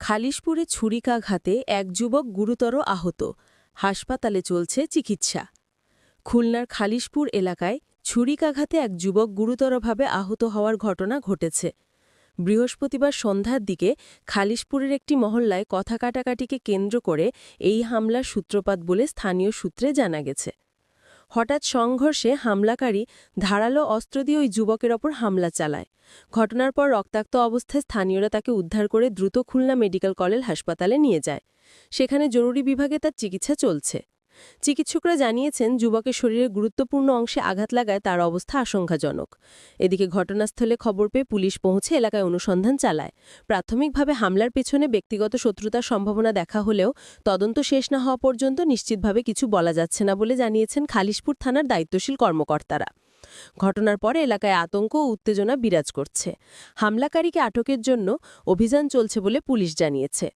খালিশপুরে ছুরিকাঘাতে এক যুবক গুরুতর আহত। হাসপাতালে চলছে চিকিৎসা। খুলনার খালিশপুর এলাকায় ছুরিকাঘাতে এক যুবক গুরুতরভাবে আহত হওয়ার ঘটনা ঘটেছে। বৃহস্পতিবার সন্ধ্যার দিকে খালিশপুরের একটি মহল্লায় কথা কাটাকাটিকে কেন্দ্র করে এই হামলার সূত্রপাত বলে স্থানীয় সূত্রে জানা গেছে। হঠাৎ সংঘর্ষে হামলাকারী ধারালো অস্ত্র দিয়ে ওই যুবকের ওপর হামলা চালায়। ঘটনার পর রক্তাক্ত অবস্থায় স্থানীয়রা তাকে উদ্ধার করে দ্রুত খুলনা মেডিকেল কলেজ হাসপাতালে নিয়ে যায়। সেখানে জরুরি বিভাগে তার চিকিৎসা চলছে। চিকিৎসকরা জানিয়েছেন, যুবকের শরীরের গুরুত্বপূর্ণ অংশে আঘাত লাগায় তার অবস্থা আশঙ্কাজনক। এদিকে ঘটনাস্থলে খবর পেয়ে পুলিশ পৌঁছে এলাকায় অনুসন্ধান চালায়। প্রাথমিকভাবে হামলার পেছনে ব্যক্তিগত শত্রুতার সম্ভাবনা দেখা হলেও তদন্ত শেষ না হওয়া পর্যন্ত নিশ্চিতভাবে কিছু বলা যাচ্ছে না বলে জানিয়েছেন খালিশপুর থানার দায়িত্বশীল কর্মকর্তারা। ঘটনার পরে এলাকায় আতঙ্ক ও উত্তেজনা বিরাজ করছে। হামলাকারীকে আটকের জন্য অভিযান চলছে বলে পুলিশ জানিয়েছে।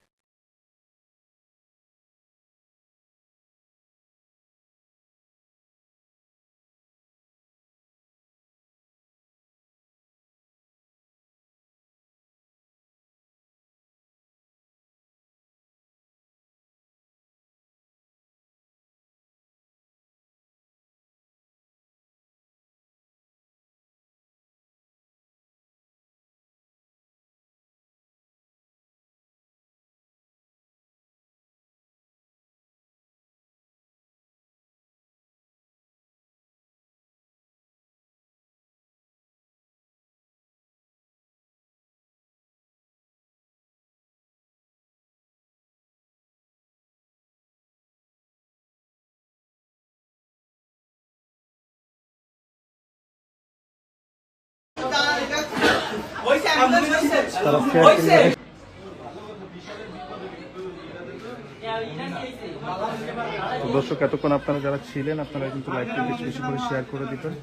দর্শক, এতক্ষণ আপনারা যারা ছিলেন, আপনারা কিন্তু লাইভটি বেশি বেশি করে শেয়ার করে দিবেন।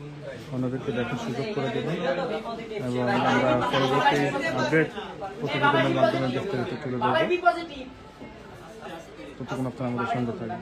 অন্যদেরকে দেখার সুযোগ করে দেবেন। এবং আমরা পরবর্তী আপডেট প্রতিবেদনের মাধ্যমে বিস্তারিত তুলে ধরবো। ততক্ষণ আপনারা আমাদের সঙ্গে থাকবেন।